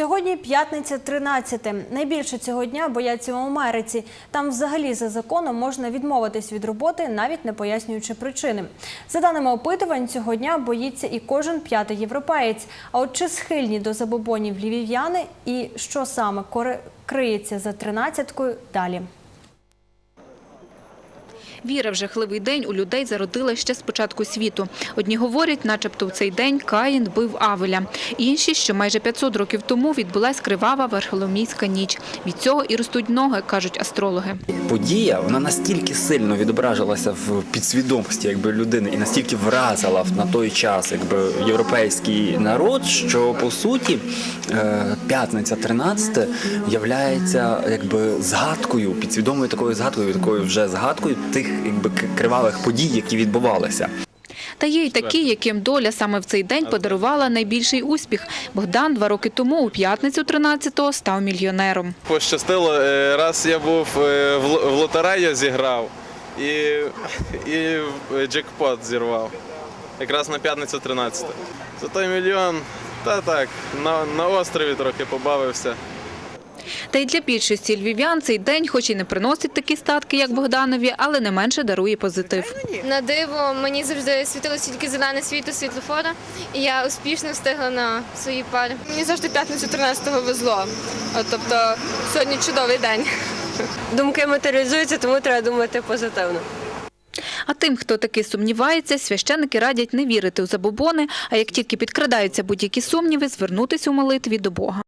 Сьогодні п'ятниця 13. Найбільше цього дня бояться в Америці. Там взагалі за законом можна відмовитись від роботи, навіть не пояснюючи причини. За даними опитувань, цього дня боїться і кожен п'ятий європеєць. А от чи схильні до забобонів львів'яни і що саме криється за тринадцяткою далі. Віра в жахливий день у людей зародила ще з початку світу. Одні говорять, начебто в цей день Каїн бив Авеля. Інші, що майже 500 років тому відбулась кривава Варфоломійська ніч. Від цього і ростуть ноги, кажуть астрологи. подія вона настільки сильно відображилася в підсвідомості якби людини і настільки вразила на той час якби європейський народ, що по суті е, п'ятниця 13 являється якби згадкою, підсвідомою такою згадкою, такою вже згадкою тих якби кривавих подій, які відбувалися. Та є й такі, яким доля саме в цей день подарувала найбільший успіх. Богдан два роки тому у п'ятницю 13-го став мільйонером. Пощастило, е, раз я був е, в лотерею зіграв і, і в джекпот зірвав. Якраз на п'ятницю 13. За той мільйон, та так, на, на острові трохи побавився. Та й для більшості львів'ян цей день, хоч і не приносить такі статки, як Богданові, але не менше дарує позитив. На диво мені завжди світилося тільки зелене світло світлофора, і я успішно встигла на свої пари. Мені завжди п'ятницю 13-го везло. От, тобто сьогодні чудовий день. Думки матеріалізуються, тому треба думати позитивно. А тим, хто таки сумнівається, священники радять не вірити у забобони, а як тільки підкрадаються будь-які сумніви, звернутися у молитві до Бога.